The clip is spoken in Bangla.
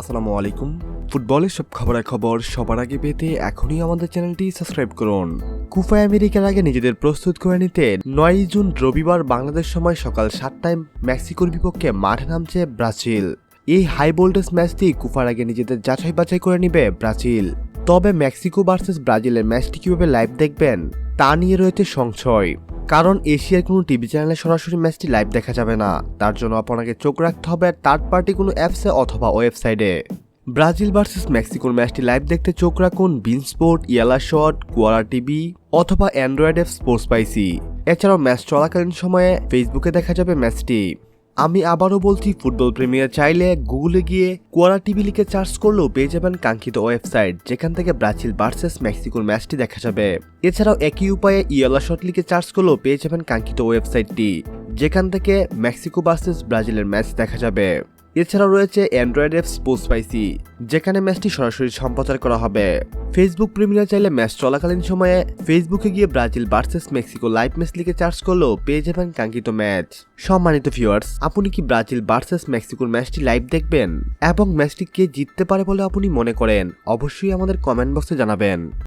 আসসালামু আলাইকুম। ফুটবলের সব খবরাখবর সবার আগে পেতে এখনই আমাদের চ্যানেলটি সাবস্ক্রাইব করুন। কুফা আমেরিকার আগে নিজেদের প্রস্তুত করে নিতে নয় জুন রবিবার বাংলাদেশ সময় সকাল সাতটায় মেক্সিকোর বিপক্ষে মাঠে নামছে ব্রাজিল। এই হাই ভোল্টেজ ম্যাচটি কুফার আগে নিজেদের যাচাই বাছাই করে নিবে ব্রাজিল। তবে মেক্সিকো ভার্সেস ব্রাজিলের ম্যাচটি কীভাবে লাইভ দেখবেন তা নিয়ে রয়েছে সংশয়। কারণ এশিয়ার কোনো টিভি চ্যানেলে সরাসরি ম্যাচটি লাইভ দেখা যাবে না। তার জন্য আপনাকে চোখ রাখতে হবে থার্ড পার্টি কোনো অ্যাপসে অথবা ওয়েবসাইটে। ব্রাজিল ভার্সেস মেক্সিকোর ম্যাচটি লাইভ দেখতে চোখ রাখুন বিন স্পোর্ট, ইয়ালা শট কুয়ারা টিভি অথবা অ্যান্ড্রয়েড অ্যাপ স্পোর্টস পাইসি। এছাড়াও ম্যাচ চলাকালীন সময়ে ফেসবুকে দেখা যাবে ম্যাচটি। আমি আবারও বলছি, ফুটবল প্রেমীরা চাইলে গুগলে গিয়ে কোয়ারা টিভি লিখে চার্জ করলেও পেয়ে যাবেন কাঙ্ক্ষিত ওয়েবসাইট, যেখান থেকে ব্রাজিল ভার্সেস মেক্সিকোর ম্যাচটি দেখা যাবে। এছাড়াও একই উপায়ে ইয়েলা শট লিখে চার্জ করলেও পেয়ে যাবেন কাঙ্ক্ষিত ওয়েবসাইটটি, যেখান থেকে মেক্সিকো ভার্সেস ব্রাজিলের ম্যাচ দেখা যাবে। এছাড়াও রয়েছে অ্যান্ড্রয়েড অ্যাপ স্পোর্টস পাইসি যেখানে ম্যাচটি সরাসরি সম্প্রচার করা হবে। ফেসবুক প্রিমিয়ার চাইলে ম্যাচ চলাকালীন সময়ে ফেসবুকে গিয়ে Brazil versus Mexico live match লিখে চার্জ করলেও পেয়ে যাবেন কাঙ্ক্ষিত ম্যাচ। সম্মানিত ভিউয়ার্স আপনি কি ব্রাজিল ভার্সেস মেক্সিকোর ম্যাচটি লাইভ দেখবেন? এবং ম্যাচটি কে জিততে পারে বলে আপনি মনে করেন? অবশ্যই আমাদের কমেন্ট বক্সে জানাবেন।